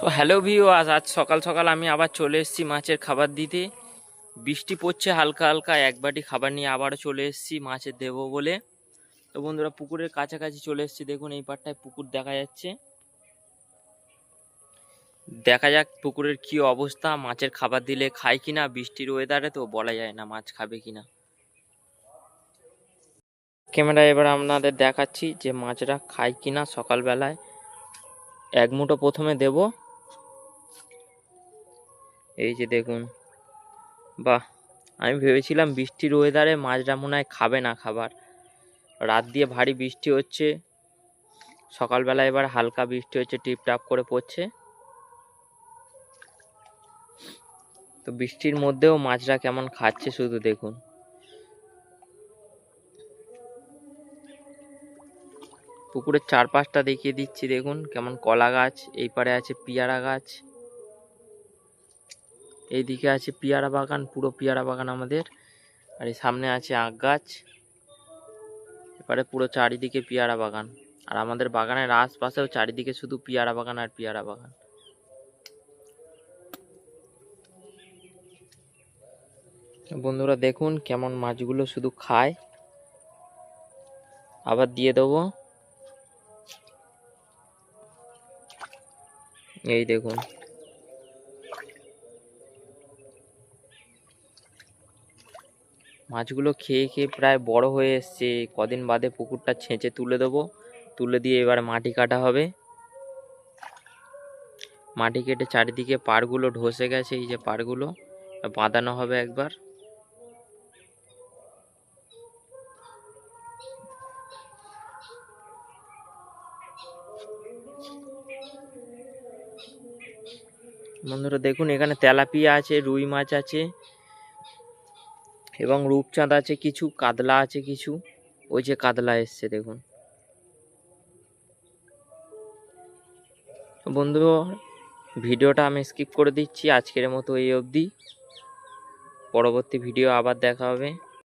তো hello view আজ সকাল সকাল আমি আবার চলে এসেছি মাছের খাবার দিতে। বৃষ্টি পড়ছে হালকা হালকা, এক বাটি খাবার নিয়ে আবারও চলে এসেছি মাছের দেবো বলে। তো বন্ধুরা, পুকুরের কাছাকাছি চলে এসেছি, দেখুন এই পারটায় পুকুর দেখা যাচ্ছে। দেখা যাক পুকুরের কি অবস্থা, মাছের খাবার দিলে খায় কিনা, বৃষ্টির ওয়েদারে তো বলা যায় না মাছ খাবে কিনা। ক্যামেরা এবার আপনাদের দেখাচ্ছি যে মাছরা খায় কিনা সকালবেলায়। এক মুঠো প্রথমে দেব। এই যে দেখুন। বাহ, আমি ভেবেছিলাম বৃষ্টির ওয়েদারে মাছরা মনে হয় খাবে না খাবার। রাত দিয়ে ভারী বৃষ্টি হচ্ছে। সকালবেলা এবার হালকা বৃষ্টি হচ্ছে টিপ টাপ করে পড়ছে। তো বৃষ্টির মধ্যেও মাছরা কেমন খাচ্ছে শুধু দেখুন। পুকুরের চারপাশটা দেখিয়ে দিচ্ছি, দেখুন কেমন কলা গাছ, এই পারে আছে পিয়ারা গাছ। এইদিকে আছে পিয়ারা বাগান, পুরো পিয়ারা বাগান আমাদের। আর এই সামনে আছে আখ গাছ। এপারে পুরো চারিদিকে পিয়ারা বাগান। আর আমাদের বাগানের আশপাশেও চারিদিকে শুধু পিয়ারা বাগান আর পিয়ারা বাগান। বন্ধুরা দেখুন কেমন মাছগুলো শুধু খায়। আবার দিয়ে দেবো। এই দেখুন। মাছগুলো খেয়ে খেয়ে প্রায় বড় হয়ে এসছে। কদিন বাদে পুকুরটা ছেঁচে তুলে দেবো। তুলে দিয়ে এবার মাটি কাটা হবে। মাটি কেটে চারিদিকে পাড়গুলো ঢসে গেছে, এই যে পাড়গুলো। বাঁধানো হবে একবার। বন্ধুরা, দেখুন, এখানে তেলাপিয়া আছে, রুই মাছ আছে। এবং রূপচাঁদ আছে কিছু কাতলা আছে কিছু। ওই যে কাতলা এসছে, দেখুন। বন্ধু, ভিডিওটা আমি স্কিপ করে দিচ্ছি। আজকের মতো এই অবধি। পরবর্তী ভিডিও আবার দেখা হবে।